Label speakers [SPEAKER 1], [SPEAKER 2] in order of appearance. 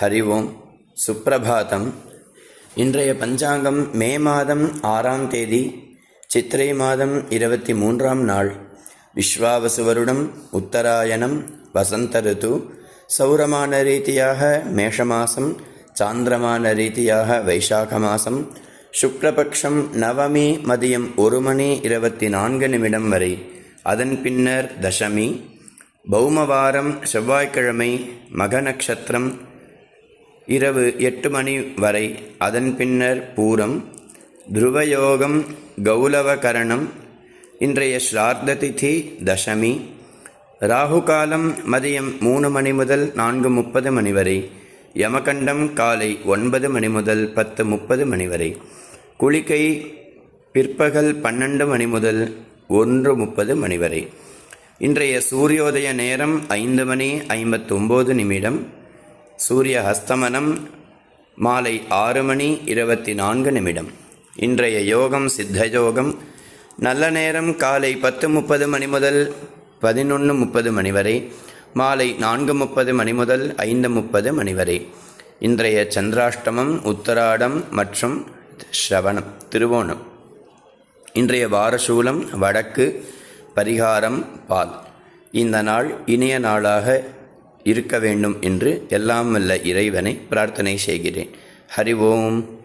[SPEAKER 1] ஹரி ஓம் சுப்பிரபாதம் இன்றைய பஞ்சாங்கம் மே மாதம் ஆறாம் தேதி சித்திரை மாதம் இருபத்தி மூன்றாம் நாள் விஸ்வாவசு வருடம் உத்தராயணம் வசந்த ரித்து சௌரமான ரீதியாக மேஷமாசம் சாந்திரமான ரீதியாக வைசாக மாசம் சுக்லபக்ஷம் நவமி மதியம் ஒரு மணி இருபத்தி நான்கு நிமிடம் வரை அதன் பின்னர் தசமி பௌமவாரம் செவ்வாய்க்கிழமை மக நட்சத்திரம் இரவு எட்டு மணி வரை. அதன் பின்னர் பூரம் துருவயோகம் கௌலவகரணம் இன்றைய ஸ்ரார்த்த திதி தசமி. ராகுகாலம் மதியம் மூணு மணி முதல் நான்கு முப்பது மணி வரை. யமகண்டம் காலை ஒன்பது மணி முதல் பத்து முப்பது மணி வரை. குளிக்கை பிற்பகல் பன்னெண்டு மணி முதல் ஒன்று முப்பது மணி வரை. இன்றைய சூரியோதய நேரம் ஐந்து மணி ஐம்பத்தொம்போது நிமிடம். சூரிய ஹஸ்தமனம் மாலை ஆறு மணி இருபத்தி நான்கு நிமிடம். இன்றைய யோகம் சித்த யோகம் நல்ல நேரம் காலை பத்து முப்பது மணி முதல் பதினொன்று முப்பது மணி வரை மாலை நான்கு முப்பது மணி முதல் ஐந்து முப்பது மணி வரை. இன்றைய சந்திராஷ்டமம் உத்தராடம் மற்றும் ஸ்ரவணம் திருவோணம். இன்றைய வாரசூலம் வடக்கு பரிகாரம் பால். இந்த நாள் இனிய நாளாக இருக்க வேண்டும் என்று எல்லாம் வல்ல இறைவனை பிரார்த்தனை செய்கிறேன். ஹரி ஓம்.